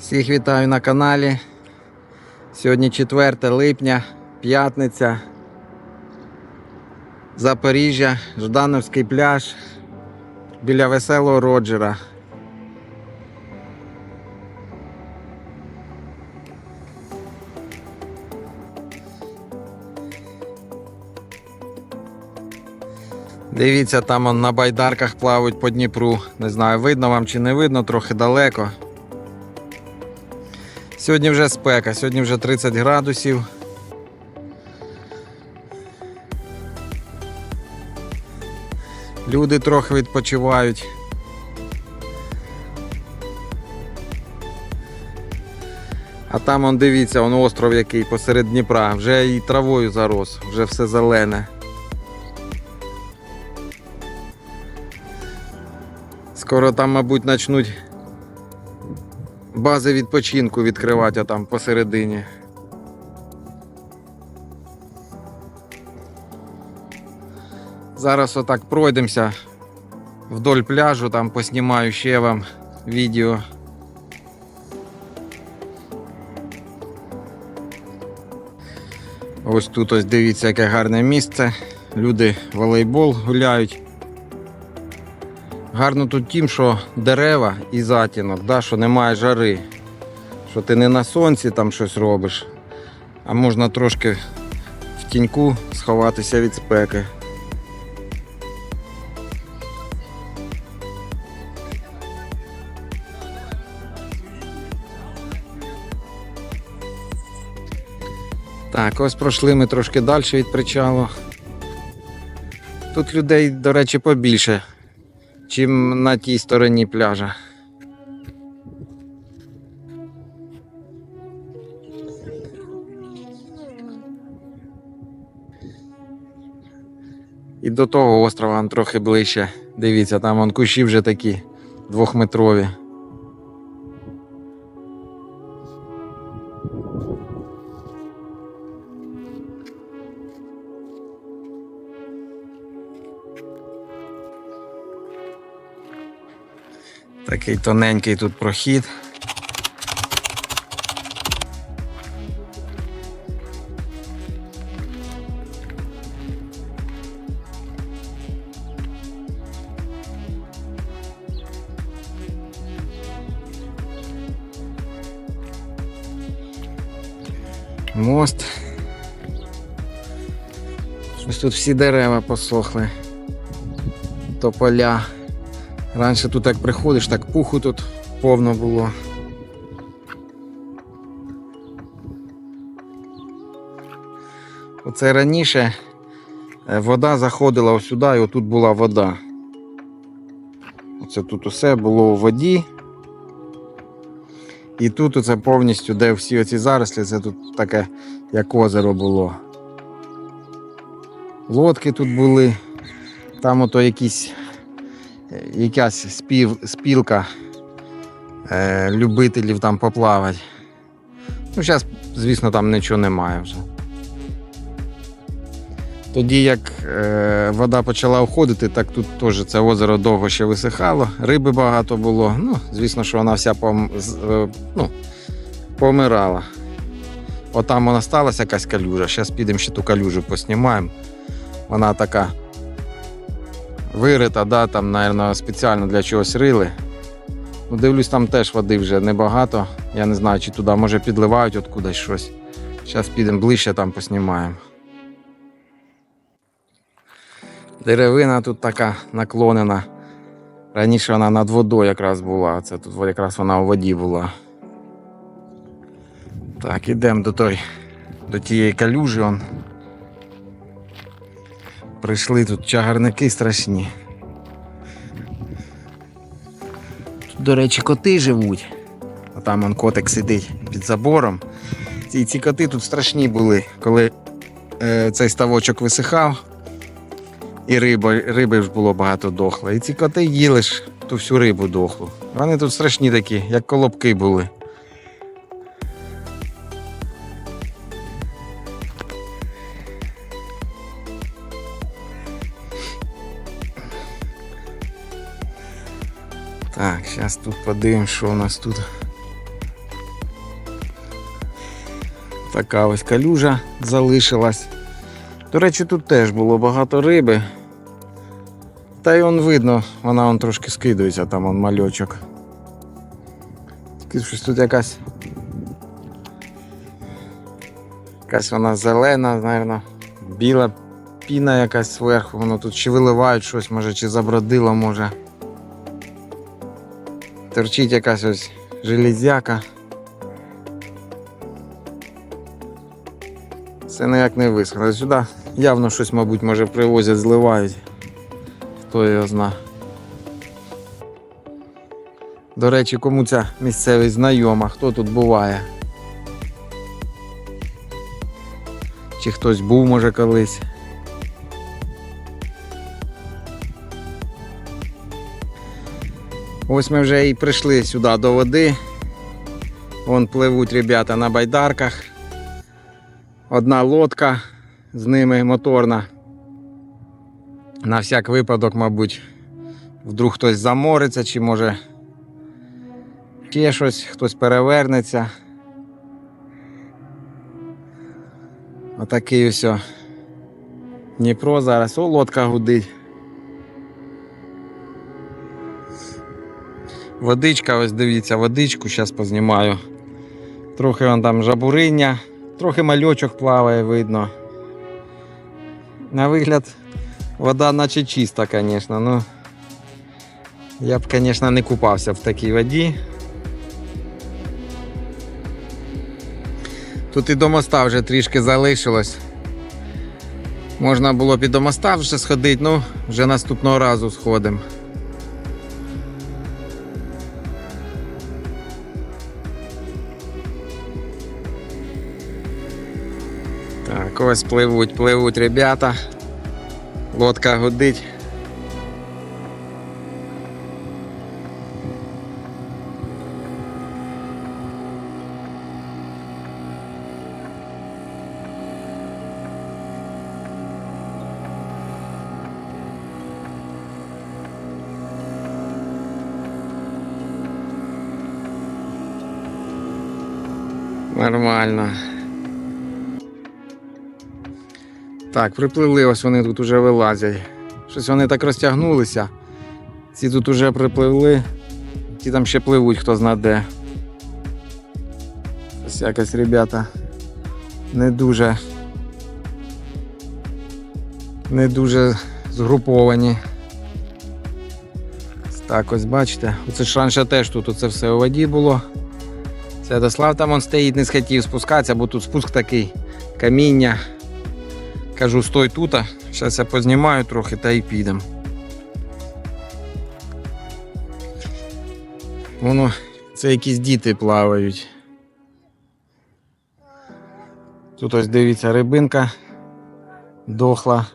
Всіх вітаю на каналі. Сьогодні 4 липня, п'ятниця. Запоріжжя, Ждановський пляж біля веселого Роджера. Дивіться, там он на байдарках плавають по Дніпру. Не знаю, видно вам чи не видно, трохи далеко. Сьогодні вже спека, сьогодні вже 30 градусів. Люди трохи відпочивають. А там он дивіться, он остров який посеред Дніпра, вже і травою зарос, вже все зелене. Скоро там, мабуть, почнуть бази відпочинку відкривати там посередині. Зараз отак пройдемося вдоль пляжу, там поснімаю ще вам відео. Ось тут ось дивіться, яке гарне місце. Люди волейбол гуляють. Гарно тут тим, що дерева і затінок, да, що немає жари. Що ти не на сонці там щось робиш, а можна трошки в тіньку сховатися від спеки. Так, ось пройшли ми трошки далі від причалу. Тут людей, до речі, побільше, чим на тій стороні пляжа. І до того острова трохи ближче. Дивіться, там вон кущі вже такі двохметрові. Такий тоненький тут прохід. Мост. Ось тут всі дерева посохли. Тополя. Раніше тут як приходиш, так пуху тут повно було. Оце раніше е, вода заходила сюди і отут була вода. Оце тут усе було у воді. І тут оце повністю, де всі оці зарослі, це тут таке, як озеро було. Лодки тут були, там ото якісь якась спів, спілка е, любителів там поплавати. Ну, зараз, звісно, там нічого немає вже. Тоді, як е, вода почала уходити, так тут теж це озеро довго ще висихало, риби багато було. Ну, звісно, що вона вся пом, е, ну, помирала. Отам вона сталася якась калюжа. Зараз підемо ще ту калюжу поснімаємо. Вона така вирита, да, там, мабуть, спеціально для чогось рили. Ну, дивлюсь, там теж води вже небагато. Я не знаю, чи туди може підливають откудись щось. Зараз підемо ближче там поснімаємо. Деревина тут така наклонена. Раніше вона над водою якраз була, це тут якраз вона у воді була. Так, ідемо до той, до тієї калюжі. Он. Прийшли тут чагарники страшні. Тут, до речі, коти живуть. А там он котик сидить під забором. Ці, ці коти тут страшні були, коли е, цей ставочок висихав. І риби, риби ж було багато дохло. І ці коти їли ж ту всю рибу дохлу. Вони тут страшні такі, як колобки були. Так, зараз тут подивимось, що у нас тут. Така ось калюжа залишилась. До речі, тут теж було багато риби. Та й он видно, вона он трошки скидується, там он мальочок. Тільки щось тут якась. Якась вона зелена, мабуть, біла піна якась зверху, воно тут чи виливають щось, може, чи забродило, може. Торчить якась ось железяка. Це ніяк не висохло. Сюди явно щось, мабуть, може привозять, зливають. Хто його зна. До речі, кому ця місцевість знайома, хто тут буває? Чи хтось був, може, колись? Ось ми вже і прийшли сюди до води. Вон пливуть ребята на байдарках. Одна лодка з ними моторна. На всяк випадок, мабуть, вдруг хтось замориться, чи може ще щось, хтось перевернеться. Отакий ось. Дніпро зараз. О, лодка гудить. Водичка, ось дивіться, водичку зараз познімаю. Трохи вон там жабуриння, трохи мальочок плаває, видно. На вигляд, вода наче чиста, звісно. Ну, я б, звісно, не купався в такій воді. Тут і до моста вже трішки залишилось. Можна було б і до моста вже сходити, ну, вже наступного разу сходимо. Ось пливуть, пливуть ребята. Лодка гудить. Нормально. Так, припливли, ось вони тут уже вилазять. Щось вони так розтягнулися. Ці тут уже припливли. Ті там ще пливуть, хто зна де. Ось якось ребята не дуже. Не дуже згруповані. Так ось бачите. Оце ж раніше теж тут оце все у воді було. Святослав там он стоїть, не схотів спускатися, бо тут спуск такий каміння. Кажу, стой тут, зараз я познімаю трохи та й підемо. Воно, це якісь діти плавають. Тут ось дивіться, рибинка дохла.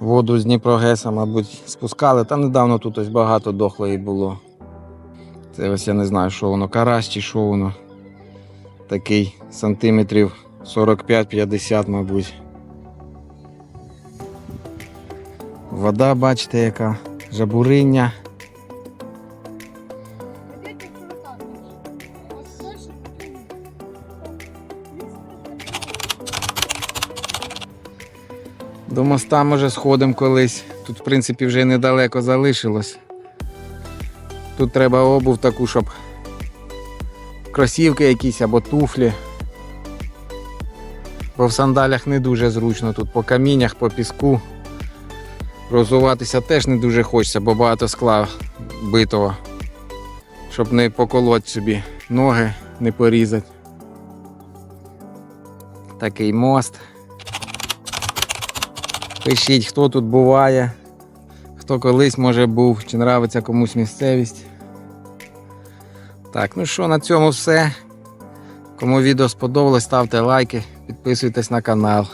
Воду з Дніпрогеса, мабуть, спускали. Та недавно тут ось багато дохлої було. Це ось я не знаю, що воно, карась чи що воно. Такий сантиметрів 45-50, мабуть. Вода, бачите, яка жабуриння. До моста, може, сходимо колись. Тут, в принципі, вже недалеко залишилось. Тут треба обув таку, щоб кросівки якісь або туфлі. Бо в сандалях не дуже зручно тут по каміннях, по піску. Розуватися теж не дуже хочеться, бо багато скла битого. Щоб не поколоть собі ноги, не порізати. Такий мост. Пишіть, хто тут буває, хто колись може був, чи нравиться комусь місцевість. Так, ну що, на цьому все. Кому відео сподобалось, ставте лайки, підписуйтесь на канал.